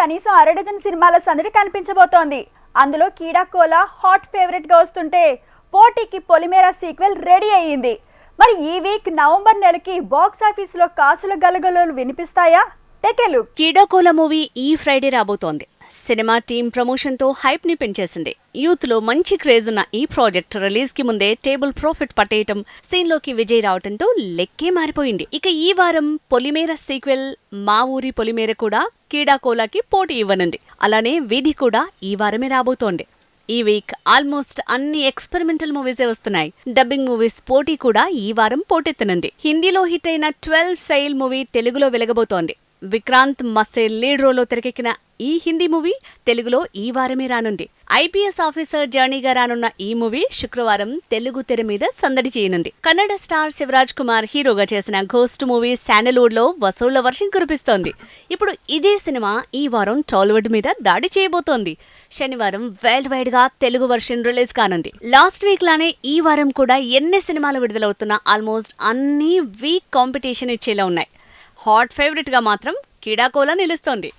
కనీసం అరడజన్ సినిమాల సందడి కనిపించబోతోంది. అందులో కీడాకోలా హాట్ ఫేవరెట్గా వస్తుంటే పోటీకి పొలిమేరా సీక్వెల్ రెడీ అయ్యింది. మరి ఈ వీక్ నవంబర్ నెలకి బాక్స్ ఆఫీస్లో కాసుల గలగలలు వినిపిస్తాయా? టెకెలు కీడాకోల మూవీ ఈ ఫ్రైడే రాబోతోంది. సినిమా టీం ప్రమోషన్తో హైప్ని హైప్ని పెంచేసింది. యూత్లో మంచి క్రేజ్ ఉన్న ఈ ప్రాజెక్ట్ రిలీజ్కి ముందే టేబుల్ ప్రాఫిట్ పట్టేయటం సీన్లోకి విజయ్ రావటంతో లెక్కే మారిపోయింది. ఇక ఈ వారం పొలిమేర సీక్వెల్ మా ఊరి పొలిమేర కూడా కీడాకోలాకి పోటీ ఇవ్వనుంది. అలానే వీధి కూడా ఈ వారమే రాబోతోంది. ఈ వీక్ ఆల్మోస్ట్ అన్ని ఎక్స్పెరిమెంటల్ మూవీసే వస్తున్నాయి. డబ్బింగ్ మూవీస్ పోటీ కూడా ఈ వారం పోటెత్తనుంది. హిందీలో హిట్ అయిన ట్వెల్వ్ ఫెయిల్ మూవీ తెలుగులో వెలగబోతోంది. విక్రాంత్ మస్సే లీడ్ రోల్లో తెరకెక్కిన ఈ హిందీ మూవీ తెలుగులో ఈ వారమే రానుంది. ఐపీఎస్ ఆఫీసర్ జర్నీగా రానున్న ఈ మూవీ శుక్రవారం తెలుగు తెర మీద సందడి చేయనుంది. కన్నడ స్టార్ శివరాజ్ కుమార్ హీరోగా చేసిన ఘోస్ట్ మూవీ శాండల్వుడ్లో వసూళ్ళ వర్షం కురిపిస్తోంది. ఇప్పుడు ఇదే సినిమా ఈ వారం టాలీవుడ్ మీద దాడి చేయబోతోంది. శనివారం వరల్డ్ వైడ్గా తెలుగు వర్షన్ రిలీజ్ కానుంది. లాస్ట్ వీక్ లానే ఈ వారం కూడా ఎన్ని సినిమాలు విడుదలవుతున్నా ఆల్మోస్ట్ అన్ని వీక్ కాంపిటీషన్ ఇచ్చేలా ఉన్నాయి. హాట్ ఫేవరెట్గా మాత్రం కిడాకోలా నిలుస్తోంది.